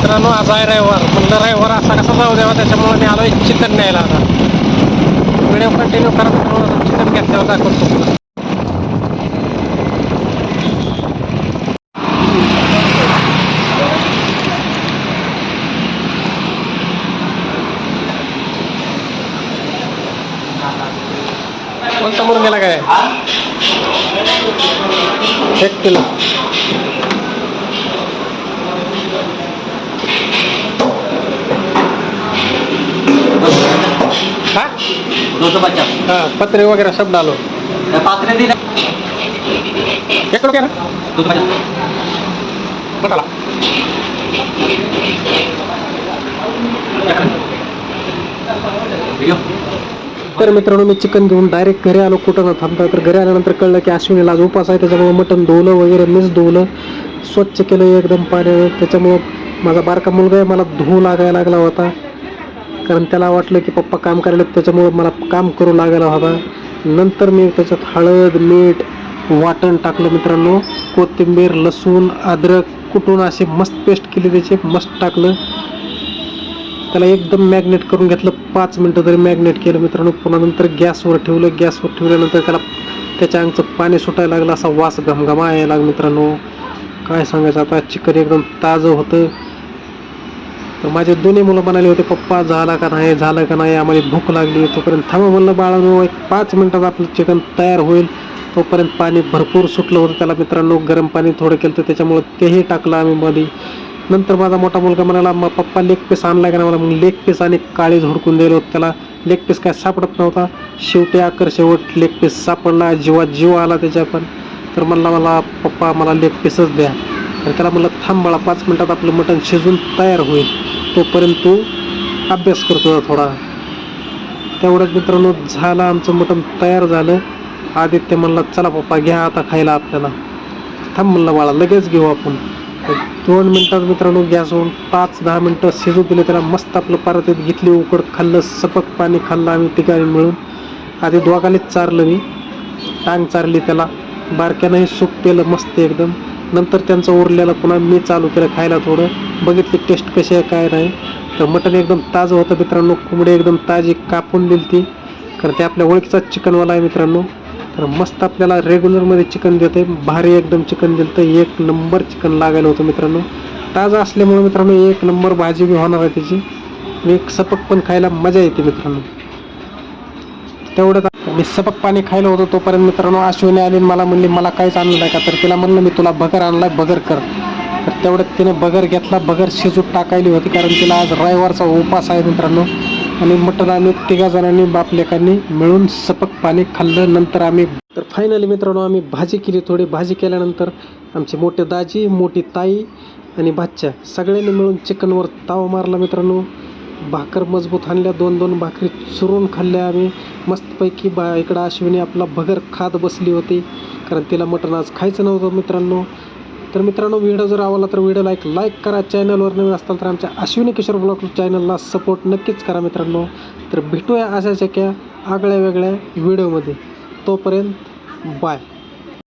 मित्रांनो आज आहे रविवार. म्हणलं रविवार असा कसा जाऊ द्यावा त्याच्यामुळे मी आलोय चिकन न्यायला आता. व्हिडिओ कंटिन्यू करत मित्रांनो चिकन घेतल्यावर दाखवतो तुम्हाला. कोणता गेला काय? एक किलो. दो सौ पचास हा पत्रे वगैरे सब डालो पात्र दिला एक ना दो सौ पचास तर मित्रांनो मी चिकन घेऊन डायरेक्ट घरी आलो. कुठं न थांबता तर घरी आल्यानंतर कळलं की अश्विनीला आज उपास आहे. त्याच्यामुळे मटण धुवलं वगैरे मीच धुवलं. स्वच्छ केलं एकदम पाण्यानं. त्याच्यामुळं माझा बारका मुलगा आहे मला धुवू लागायला लागला होता. कारण त्याला वाटलं की पप्पा काम करायला त्याच्यामुळं मला काम करू लागायला हवा. नंतर मी त्याच्यात हळद मीठ वाटण टाकलं मित्रांनो. कोथिंबीर लसूण अद्रक कुटून असे मस्त पेस्ट केली त्याची मस्त टाकलं. त्याला एकदम मॅग्नेट करून घेतलं. पाच मिनटं तरी मॅग्नेट केलं मित्रांनो. पुन्हा नंतर गॅसवर ठेवलं. गॅसवर ठेवल्यानंतर त्याला त्याच्या अंगचं पाणी सुटायला लागलं. असा वास घमघमा यायला लागला मित्रांनो. काय सांगायचं आता? चिकन एकदम ताजं होतं. तर माझे दोन्ही मुलं म्हणाले होते पप्पा झाला का नाही झालं का नाही आम्हाला भूक लागली तोपर्यंत थांबा म्हणलं बाळानो एक पाच मिनटात आपलं चिकन तयार होईल. तोपर्यंत पाणी भरपूर सुटलं होतं. त्याला मित्रांनो गरम पाणी थोडं केलं तर त्याच्यामुळं तेही टाकलं आम्ही मध्ये नंतर माझा मोठा मुलगा म्हणाला मग पप्पा लेग पीस आणला का नाही? मला मग लेग पीस आणि काळी झुडकून दिलं होतं त्याला. लेग पीस काय सापडत नव्हता. शेवटी आकर शेवट लेग पीस सापडला. जीवा जीव आला त्याच्या पण. तर म्हणला मला पप्पा मला लेग पीसच द्या. तर त्याला म्हणलं थांब बाळा पाच मिनटात आपलं मटण शिजून तयार होईल. तोपर्यंत तो अभ्यास करतो थोडा. तेवढ्याच मित्रांनो झालं आमचं मटण तयार झालं. आदित्य म्हणला चला पप्पा घ्या आता खायला आपल्याला. थांब म्हणलं बाळा लगेच घेऊ आपण. दोन मिनटात मित्रांनो गॅसवरून पाच दहा मिनटं शिजू दिले. त्याला मस्त आपलं परत घेतली उकड खाल्लं सपक पाणी खाल्लं आम्ही ठिकाणी मिळून. आधी दोघालीच चारलं मी. टांग चारली त्याला. बारक्यानंही सूप केलं मस्त एकदम. नंतर त्यांचं उरलेलं पुन्हा मी चालू केलं खायला थोडं. बघितली टेस्ट कशी आहे काय नाही. तर मटण एकदम ताजं होतं मित्रांनो. कोंबडी एकदम ताजी कापून दिली ती. कारण ते आपल्या ओळखीचाच चिकनवाला आहे मित्रांनो. तर मस्त आपल्याला रेग्युलरमध्ये चिकन देते भारी एकदम चिकन दिलं तर एक नंबर चिकन लागायला होतं मित्रांनो. ताजं असल्यामुळे मित्रांनो एक नंबर भाजी बी होणार आहे त्याची. आणि एक सपक पण खायला मजा येते मित्रांनो. तेवढंच मी सपक पाणी खायला होतो तोपर्यंत मित्रांनो आश्विनी आली मला म्हणली मला काहीच आणलं नाही का तर तिला म्हणलं मी तुला भगर आणलाय बगर कर. तर तेवढ्यात तिने बगर घेतला बगर शिजून टाकायली होती कारण तिला आज रविवारचा उपास आहे मित्रांनो. आणि मटण आम्ही तिघा जणांनी बापलेकांनी मिळून सपक पाणी खाल्लं नंतर आम्ही तर फायनली मित्रांनो आम्ही भाजी केली थोडी भाजी केल्यानंतर आमची मोठे दाजी मोठी ताई आणि भाच्या सगळ्यांनी मिळून चिकनवर ताव मारला मित्रांनो. भाकर मजबूत आणल्या दोन दोन भाकरी चुरून खाल्ल्या आम्ही. मस्तपैकी बा इकडं अश्विनी आपला भगर खात बसली होती कारण तिला मटण आज खायचं नव्हतं मित्रांनो. तर मित्रांनो व्हिडिओ जर आवडला तर व्हिडिओला एक लाईक करा. चॅनलवर नवीन असताल तर आमच्या अश्विनी किशोर ब्लॉग चॅनलला सपोर्ट नक्कीच करा मित्रांनो. तर भेटूया अशाच एका आगळ्या वेगळ्या व्हिडिओमध्ये तोपर्यंत बाय